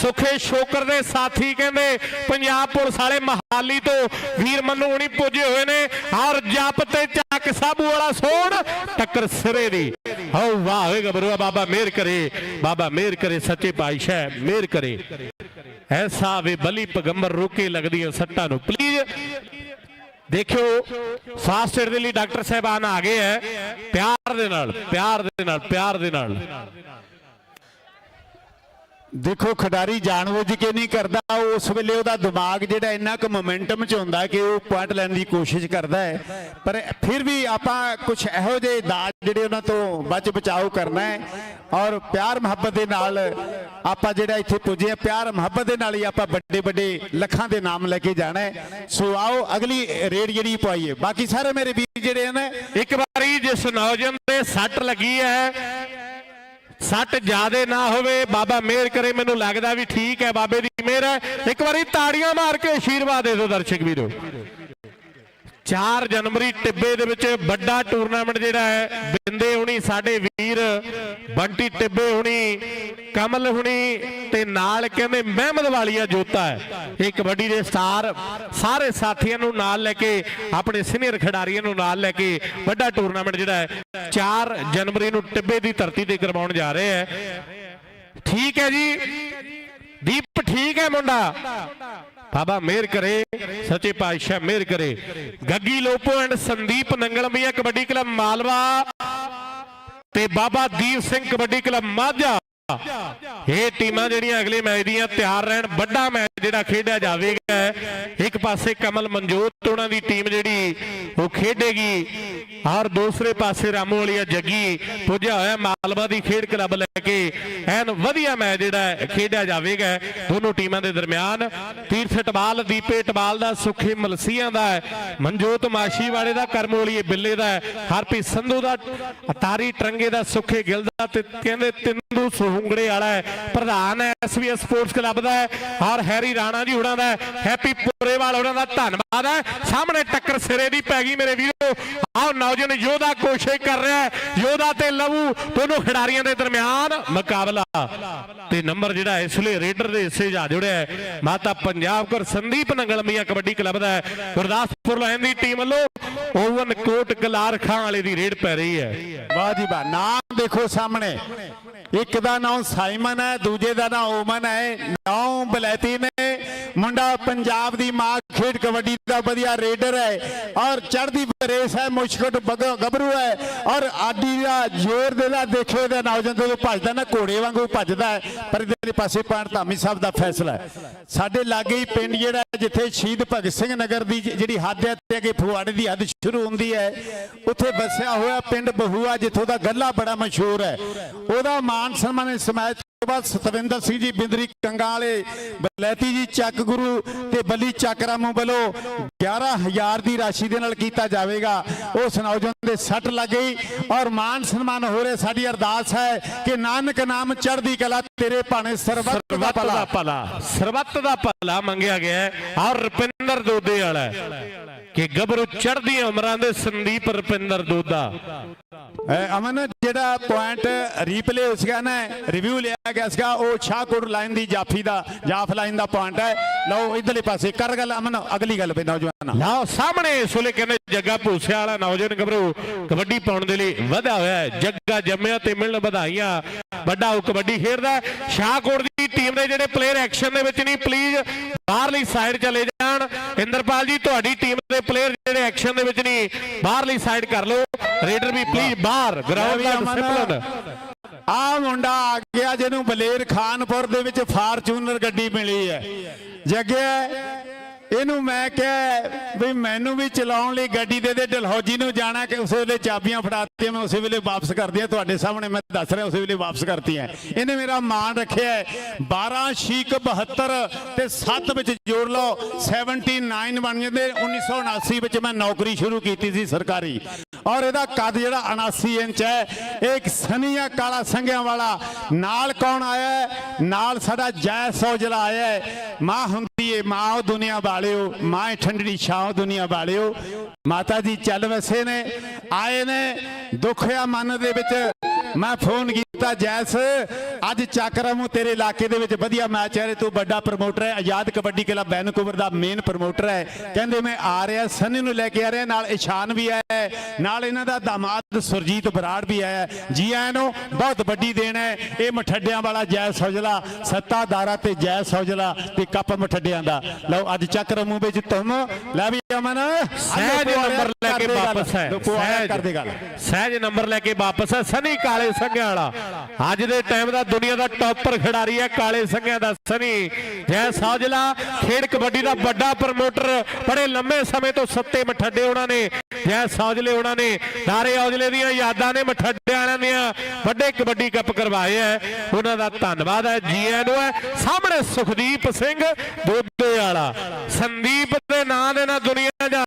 ਸੁਖੇ shocker ਦੇ ਸਾਥੀ ਕਹਿੰਦੇ, ਪੰਜਾਬ ਪੁਲਿਸ ਵਾਲੇ ਮਹਾਲੀ ਤੋਂ ਵੀਰ ਮੰਨੂ ਹੁਣੀ ਪੁੱਜੇ ਹੋਏ ਨੇ। ਔਰ ਜੱਪ ਤੇ ਚੱਕ ਸਾਬੂ ਵਾਲਾ ਸੋਣ, ਟੱਕਰ ਸਿਰੇ ਦੀ। ਹੋ ਵਾਹ ਵੇ ਗਬਰੂਆ ਬਾਬਾ ਮਿਹਰ ਕਰੇ, ਬਾਬਾ ਮਿਹਰ ਕਰੇ, ਸੱਚੇ ਪਾਤਸ਼ਾਹ ਮਿਹਰ ਕਰੇ। ਐਸਾ ਵੇ ਬਲੀ ਪਗੰਬਰ ਰੋਕੇ ਲੱਗਦੀਆਂ ਸੱਟਾਂ ਨੂੰ। ਪਲੀਜ਼ ਦੇਖਿਓ ਫਾਸਟ ਏਡ ਦੇ ਲਈ ਡਾਕਟਰ ਸਾਹਿਬਾਨ ਆ ਗਏ ਹੈ ਪਿਆਰ ਦੇ ਨਾਲ, ਪਿਆਰ ਦੇ ਨਾਲ, ਪਿਆਰ ਦੇ ਨਾਲ। ਦੇਖੋ, ਖਿਡਾਰੀ ਜਾਣਬੁੱਝ ਕੇ ਨਹੀਂ ਕਰਦਾ। ਉਸ ਵੇਲੇ ਉਹਦਾ ਦਿਮਾਗ ਜਿਹੜਾ ਇੰਨਾ ਕੁ ਮੋਮੈਂਟਮ ਚ ਹੁੰਦਾ ਕਿ ਉਹ ਪੁਆਇੰਟ ਲੈਣ ਦੀ ਕੋਸ਼ਿਸ਼ ਕਰਦਾ ਹੈ। ਪਰ ਫਿਰ ਵੀ ਆਪਾਂ ਕੁਝ ਇਹੋ ਜਿਹੇ ਦਾਜ ਜਿਹੜੇ ਉਹਨਾਂ ਤੋਂ ਬਚ ਬਚਾਓ ਕਰਨਾ ਹੈ। ਔਰ ਪਿਆਰ ਮੁਹੱਬਤ ਦੇ ਨਾਲ ਆਪਾਂ ਜਿਹੜਾ ਇੱਥੇ ਪੁੱਜੇ ਆ ਪਿਆਰ ਮੁਹੱਬਤ ਦੇ ਨਾਲ ਹੀ ਆਪਾਂ ਵੱਡੇ ਵੱਡੇ ਲੱਖਾਂ ਦੇ ਨਾਮ ਲੈ ਕੇ ਜਾਣਾ ਹੈ। ਸੋ ਆਓ, ਅਗਲੀ ਰੇਡ ਜਿਹੜੀ ਪਾਈਏ ਬਾਕੀ ਸਾਰੇ ਮੇਰੇ ਵੀਰ ਜਿਹੜੇ ਨੇ ਇੱਕ ਵਾਰੀ ਜਿਸ ਨੌਜਵਾਨ ਦੇ ਸੱਟ ਲੱਗੀ ਹੈ ਸੱਟ ਜ਼ਿਆਦੇ ਨਾ ਹੋਵੇ। ਬਾਬਾ ਮਿਹਰ ਕਰੇ, ਮੈਨੂੰ ਲੱਗਦਾ ਵੀ ਠੀਕ ਹੈ ਬਾਬੇ ਦੀ ਮਿਹਰ ਹੈ। ਇੱਕ ਵਾਰੀ ਤਾੜੀਆਂ ਮਾਰ ਕੇ ਆਸ਼ੀਰਵਾਦ ਦੇ ਦਿਓ ਦਰਸ਼ਕ ਵੀਰੋ। 4 ਜਨਵਰੀ ਟਿੱਬੇ ਦੇ ਵਿੱਚ ਵੱਡਾ ਟੂਰਨਾਮੈਂਟ ਜਿਹੜਾ ਹੈ, ਬਿੰਦੇ ਹੁਣੀ, ਸਾਡੇ ਵੀਰ ਬੰਟੀ ਟਿੱਬੇ ਹੁਣੀ ਕਮਲ ਹੁਣੀ ਤੇ ਨਾਲ ਕਹਿੰਦੇ ਮਹਿਮਦ ਵਾਲੀਆ ਜੋਤਾ ਹੈ। ਇਹ ਕਬੱਡੀ ਦੇ ਸਟਾਰ ਸਾਰੇ ਸਾਥੀਆਂ ਨੂੰ ਨਾਲ ਲੈ ਕੇ, ਆਪਣੇ ਸੀਨੀਅਰ ਖਿਡਾਰੀਆਂ ਨੂੰ ਨਾਲ ਲੈ ਕੇ ਵੱਡਾ ਟੂਰਨਾਮੈਂਟ ਜਿਹੜਾ ਹੈ 4 ਜਨਵਰੀ ਨੂੰ ਟਿੱਬੇ ਦੀ ਧਰਤੀ ਤੇ ਕਰਵਾਉਣ ਜਾ ਰਹੇ ਹੈ। ਠੀਕ ਹੈ ਜੀ। ਦੀਪ ਠੀਕ ਹੈ ਮੁੰਡਾ। ਬਾਬਾ ਮਿਹਰ ਕਰੇ, ਸੱਚੇ ਪਾਤਸ਼ਾਹ ਮਿਹਰ ਕਰੇ। ਗੱਗੀ ਲੋਪੋ ਐਂਡ ਸੰਦੀਪ ਨੰਗਲ ਮੀਆਂ ਕਬੱਡੀ ਕਲੱਬ ਮਾਲਵਾ ਤੇ ਬਾਬਾ ਦੀਪ ਸਿੰਘ ਕਬੱਡੀ ਕਲੱਬ ਮਾਝਾ। ਇਹ ਟੀਮਾਂ ਜਿਹੜੀਆਂ ਅਗਲੇ ਮੈਚ ਦੀਆਂ ਤਿਆਰ ਰਹਿਣ, ਵੱਡਾ ਮੈਚ ਜਿਹੜਾ ਖੇਡਿਆ ਜਾਵੇਗਾ। ਇੱਕ ਪਾਸੇ ਕਮਲ ਮਨਜੋਤ ਉਹਨਾਂ ਦੀ ਟੀਮ ਜਿਹੜੀ ਉਹ ਖੇਡੇਗੀ। ਔਰ ਦੂਸਰੇ ਪਾਸੇ ਰਾਮੂ ਵਾਲੀਆ ਜੱਗੀ ਪੁੱਜਿਆ ਹੋਇਆ ਮਾਲਵਾ ਦੀ ਖੇਡ ਕਲੱਬ ਲੈ ਕੇ। ਐਨ ਵਧੀਆ ਮੈਚ ਜਿਹੜਾ ਖੇਡਿਆ ਜਾਵੇਗਾ ਦੋਨੋਂ ਟੀਮਾਂ ਦੇ ਦਰਮਿਆਨ। ਤੀਰਥ ਟਬਾਲ, ਦੀਪੇ ਟਬਾਲ ਦਾ, ਸੁਖੇ ਮਲਸੀਆਂ ਦਾ ਹੈ। ਮਨਜੋਤ ਮਾਸ਼ੀਵਾੜੇ ਦਾ, ਕਰਮੋਲੀਏ ਬਿੱਲੇ ਦਾ ਹਰਪ੍ਰੀਤ ਸੰਧੂ ਦਾ ਤਾਰੀ ਟਰੰਗੇ ਦਾ, ਸੁਖੇ ਗਿੱਲ ਦਾ ਤੇ ਕਹਿੰਦੇ ਤਿੰਦੂ ਸੁਹੰਗੜੇ ਵਾਲਾ ਹੈ। ਪ੍ਰਧਾਨ ਹੈ ਐਸਵੀਐਸ ਸਪੋਰਟਸ ਕਲੱਬ ਦਾ ਔਰ ਹੈਰੀ ਰਾਣਾ ਜੀ ਹੁਣਾਂ ਦਾ ਹੈ। ਹੈਪੀ ਪੁਰੇਵਾਲ ਉਹਨਾਂ ਦਾ ਧੰਨਵਾਦ ਹੈ। ਸਾਹਮਣੇ ਟੱਕਰ ਸਿਰੇ ਦੀ ਪੈ ਗਈ ਮੇਰੇ ਵੀਰੋ। ਆਹ ਨੌਜਵਾਨ ਯੋਧਾ ਕੋਸ਼ਿਸ਼ ਕਰ ਰਿਹਾ ਹੈ। ਯੋਧਾ ਤੇ ਲਵੂ ਦੋਨੋਂ ਖਿਡਾਰੀਆਂ ਦੇ ਦਰਮਿਆਨ ਮੁਕਾਬਲਾ। ਤੇ ਨੰਬਰ ਜਿਹੜਾ ਇਸ ਲਈ ਰੇਡਰ ਦੇ ਹਿੱਸੇ ਜਾ ਜੁੜਿਆ ਮਾਤਾ ਪੰਜਾਬ ਕੌਰ, ਸੰਦੀਪ ਨੰਗਲਮੀਆ ਕਬੱਡੀ ਕਲੱਬ ਦਾ ਗੁਰਦਾਸਪੁਰ ਲਾਇਨ ਦੀ ਟੀਮ ਵੱਲੋਂ ਓਵਨ ਕੋਟ ਕਲਾਰ ਖਾਂ ਵਾਲੇ ਦੀ ਰੇਡ ਪੈ ਰਹੀ ਹੈ। ਵਾਹ ਜੀ ਵਾਹ, ਨਾਮ ਦੇਖੋ ਸਾਹਮਣੇ। ਇੱਕ ਦਾ ਨਾਮ ਸਾਈਮਨ ਹੈ, ਦੂਜੇ ਦਾ ਨਾਮ ਓਮਨ ਹੈ। ਨਾਮ ਬਲੈਤੀ ਨੇ। ਮੁੰਡਾ ਪੰਜਾਬ ਦੀ ਮਾਂ ਖੇਡ ਕਬੱਡੀ ਦਾ ਵਧੀਆ ਰੇਡਰ ਹੈ। ਔਰ ਚੜ੍ਹਦੀ ਰੇਸ ਹੈ ਮੁਸ਼ਕਟ ਗੱਭਰੂ ਹੈ। ਔਰ ਆਡੀ ਦਾ ਜ਼ੋਰ ਦੇ ਨਾਲ ਦੇਖੋ ਇਹਦਾ ਨੌਜਵਾਨ ਜਦੋਂ ਭੱਜਦਾ ਨਾ, ਘੋੜੇ ਵਾਂਗੂ ਭੱਜਦਾ ਹੈ। ਪਰ ਇਹਦੇ ਪਾਸੇ ਪਾਣ ਧਾਮੀ ਸਾਹਿਬ ਦਾ ਫੈਸਲਾ ਹੈ। ਸਾਡੇ ਲਾਗੇ ਹੀ ਪਿੰਡ ਜਿਹੜਾ ਜਿੱਥੇ ਸ਼ਹੀਦ ਭਗਤ ਸਿੰਘ ਨਗਰ ਦੀ ਜਿਹੜੀ ਹੱਦ ਹੈ ਤੇ ਅੱਗੇ ਫਗਵਾੜੇ ਦੀ ਹੱਦ ਸ਼ੁਰੂ ਹੁੰਦੀ ਹੈ, ਉੱਥੇ ਵਸਿਆ ਹੋਇਆ ਪਿੰਡ ਬਹੂਆ, ਜਿੱਥੋਂ ਦਾ ਗੱਲਾ ਬੜਾ ਮਸ਼ਹੂਰ ਹੈ। ਉਹਦਾ ਮਾਨ ਸਨਮਾਨ ਇਸ ਤੋਂ ਬਾਅਦ ਸਤਵਿੰਦਰ ਸਿੰਘ ਜੀ ਬਿੰਦਰੀ ਕੰਗਾ ਵਾਲੇ ਬਲੈਤੀ ਜੀ ਚੱਕ ਗੁਰੂ ਤੇ ਬੱਲੀ ਚੱਕਰਾਮੂ ਵੱਲੋਂ 11000 ਦੀ ਰਾਸ਼ੀ ਦੇ ਨਾਲ ਕੀਤਾ ਜਾਵੇਗਾ। ਉਸ ਨੌਜਵਾਨ ਦੇ ਸੱਟ ਲੱਗ ਗਈ ਔਰ ਮਾਨ ਸਨਮਾਨ ਹੋ ਰਿਹਾ ਸਾਡੀ ਅਰਦਾਸ ਹੈ ਕਿ ਨਾਨਕ ਨਾਮ ਚੜ੍ਹਦੀ ਕਲਾ ਤੇਰੇ ਭਾਣੇ ਸਰਬੱਤ ਦਾ ਭਲਾ। ਸਰਬੱਤ ਦਾ ਭਲਾ ਮੰਗਿਆ ਗਿਆ ਹੈ। ਔਰ ਰੁਪਿੰਦਰ ਦੋਦੇ ਵਾਲਾ ਕਿ ਗੱਭਰੂ ਚੜ੍ਹਦੀਆਂ ਉਮਰਾਂ ਦੇ ਸੰਦੀਪ ਰੁਪਿੰਦਰ ਦੋਦਾ। ਅਮਨ ਜਿਹੜਾ ਪੁਆਇੰਟ ਰੀਪਲੇ ਹੋ ਸੀਗਾ ਨਾ ਰਿਵਿਊ ਲਿਆ। ਗਿਆ ਸੀਗਾ ਉਹ ਸ਼ਾਹਕੋਟ ਲਾਈਨ ਦੀ ਜਾਫੀ ਦਾ ਜਾਫ ਲਾਈਨ ਦਾ ਪੁਆਇੰਟ ਹੈ। ਲਓ ਇਧਰਲੇ ਪਾਸੇ ਕਰ ਗੱਲ ਅਮਨ ਅਗਲੀ ਗੱਲ ਬੇ ਨੌਜਵਾਨ ਲਓ ਸਾਹਮਣੇ ਇਸ ਵੇਲੇ ਕਹਿੰਦੇ ਜੱਗਾ ਭੂਸਿਆ ਵਾਲਾ ਨੌਜਵਾਨ ਗੱਭਰੂ ਕਬੱਡੀ ਪਾਉਣ ਦੇ ਲਈ ਵਧਿਆ ਹੋਇਆ ਹੈ। ਜੱਗਾ ਜੰਮਿਆ ਤੇ ਮਿਲਣ ਵਧਾਈਆਂ। ਵੱਡਾ ਉਹ ਕਬੱਡੀ ਖੇਡਦਾ। ਸ਼ਾਹਕੋਟ ਦੀ ਟੀਮ ਦੇ ਜਿਹੜੇ ਪਲੇਅਰ ਐਕਸ਼ਨ ਦੇ ਵਿੱਚ ਨਹੀਂ ਪਲੀਜ਼ ਬਾਹਰਲੀ ਸਾਈਡ ਚਲੇ ਜਾਣ। ਇੰਦਰਪਾਲ ਜੀ ਤੁਹਾਡੀ ਟੀਮ ਦੇ ਪਲੇਅਰ ਜਿਹੜੇ ਐਕਸ਼ਨ ਦੇ ਵਿੱਚ ਨਹੀਂ ਬਾਹਰਲੀ ਸਾਈਡ ਕਰ ਲਓ। ਰੇਡਰ ਵੀ ਪਲੀਜ਼ ਬਾਹਰ ਗਰਾਊਂਡ ਦਾ ਡਿਸਪਲਿਨ ਆ ਮੁੰਡਾ ਆ ਗਿਆ ਜਿਹਨੂੰ ਬਲੇਰ ਖਾਨਪੁਰ ਦੇ ਵਿੱਚ ਫਾਰਚੂਨਰ ਗੱਡੀ ਮਿਲੀ ਹੈ। ਜੱਗੇ, ਇਹਨੂੰ ਮੈਂ ਕਿਹਾ ਵੀ ਮੈਨੂੰ ਵੀ ਚਲਾਉਣ ਲਈ ਗੱਡੀ ਦੇ ਦੇ, ਡਲਹੌਜੀ ਨੂੰ ਜਾਣਾ ਕਿ ਉਸੇ ਵੇਲੇ ਚਾਬੀਆਂ ਫੜਾਤੀਆਂ, ਮੈਂ ਉਸੇ ਵੇਲੇ ਵਾਪਸ ਕਰ ਦਿਆਂ। ਤੁਹਾਡੇ ਸਾਹਮਣੇ ਮੈਂ ਦੱਸ ਰਿਹਾ, ਉਸੇ ਵੇਲੇ ਵਾਪਸ ਕਰਤੀਆਂ। ਇਹਨੇ ਮੇਰਾ ਮਾਣ ਰੱਖਿਆ ਹੈ। 12 ਸ਼ੀਕ 72 ਤੇ 7 ਵਿੱਚ ਜੋੜ ਲਓ 79 ਬਣ ਜਾਂਦੇ। 1979 ਵਿੱਚ ਮੈਂ ਨੌਕਰੀ ਸ਼ੁਰੂ ਕੀਤੀ ਸੀ ਸਰਕਾਰੀ। ਔਰ ਇਹਦਾ ਕੱਦ ਜਿਹੜਾ 79 ਇੰਚ ਹੈ, ਇਹ ਇੱਕ ਸਨੀਆ ਕਾਲਾ ਸੰਘਿਆਂ ਵਾਲਾ ਨਾਲ ਕੌਣ ਆਇਆ ਹੈ? ਨਾਲ ਸਾਡਾ ਜੈ ਸੌਜਲਾ ਆਇਆ ਹੈ। ਮਾਂ ਹੁੰਦੀ ਏ, ਮਾਂ ਉਹ ਦੁਨੀਆ ਵਾਲਿਓ, ਮਾਂ ਏ ਠੰਡੜੀ ਛਾਂ ਦੁਨੀਆ ਵਾਲਿਓ ਮਾਤਾ ਜੀ ਚੱਲ ਵਸੇ ਨੇ, ਆਏ ਨੇ ਦੁੱਖਿਆ ਮਨ ਦੇ ਵਿੱਚ ਮੈਂ ਫੋਨ ਕੀਤਾ ਜੈਸ ਅੱਜ ਚੱਕਰਮੂ ਤੇਰੇ ਇਲਾਕੇ ਦੇ ਵਿੱਚ। ਵਧੀਆ ਮੈਚ ਹੈ ਤੂੰ ਵੱਡਾ ਪ੍ਰਮੋਟਰ ਹੈ। ਆਜ਼ਾਦ ਕਬੱਡੀ ਕਲੱਬ ਵੈਨਕੂਵਰ ਦਾ ਮੇਨ ਪ੍ਰਮੋਟਰ ਹੈ। ਕਹਿੰਦੇ ਮੈਂ ਆ ਰਿਹਾ ਸੰਨੀ ਨੂੰ ਲੈ ਕੇ ਆ ਰਿਹਾ ਨਾਲ ਇਸ਼ਾਨ ਵੀ ਆਇਆ ਹੈ, ਨਾਲ ਇਹਨਾਂ ਦਾ ਦਾਮਾਦ ਸੁਰਜੀਤ ਬਰਾੜ ਵੀ ਆਇਆ ਹੈ। ਜੀ ਆਇਆਂ ਨੂੰ ਬਹੁਤ ਵੱਡੀ ਦੇਣ ਹੈ। ਇਹ ਮਠੱਡਿਆਂ ਵਾਲਾ ਜੈ ਸੌਜਲਾ ਸੱਤਾਦਾਰਾ ਤੇ ਜੈ ਸੌਜਲਾ ਤੇ ਕੱਪ ਮਠੱਡਿਆਂ ਦਾ। ਲਓ ਅੱਜ ਚੱਕਰਮੂ ਵਿੱਚ ਤੁਮ। ਲੈ ਵੀ ਅਮਨ। ਸਹਿਜ ਨੰਬਰ ਲੈ ਕੇ ਵਾਪਸ ਹੈ। ਸਹਿਜ। ਕਰਦੇ ਗੱਲ। ਸਹਿਜ ਨੰਬਰ ਲੈ ਕੇ ਵਾਪਸ ਹੈ। ਸਨੀ ਕਾਲੇ ਸੰਘਿਆਂ ਵਾਲਾ। ਅੱਜ ਦੇ ਟਾਈਮ ਦਾ ਦੁਨੀਆ ਦਾ ਟੌਪਰ ਖਿਡਾਰੀ ਹੈ, ਕਾਲੇ ਸੰਘਿਆਂ ਦਾ ਸਨੀ। ਜੈ ਸੌਜਲਾ, ਖੇਡ ਕਬੱਡੀ ਦਾ ਵੱਡਾ ਪ੍ਰਮੋਟਰ। ਬੜੇ ਲੰਮੇ ਸਮੇਂ ਤੋਂ ਸੱਤੇ ਮਠੱਡੇ ਉਹਨਾਂ ਨੇ। ਜੈ ਸੌਜਲੇ ਉਹਨਾਂ ਨੇ। ਨਾਰੇ ਔਜਲੇ ਦੀਆਂ ਯਾਦਾਂ ਨੇ ਮਠੱਡੇ ਦੀਆਂ। ਵੱਡੇ ਕਬੱਡੀ ਕੱਪ ਕਰਵਾਏ ਹੈ। ਉਹਨਾਂ ਦਾ ਧੰਨਵਾਦ ਹੈ। ਜੀ ਐਨ ਨੂੰ ਹੈ। ਸਾਹਮਣੇ ਸੁਖਦੀਪ ਸਿੰਘ ਦੋਦੇ ਵਾਲਾ। ਸੰਦੀਪ ਦੇ ਨਾਂ ਦੇ ਨਾਲ ਦੁਨੀਆ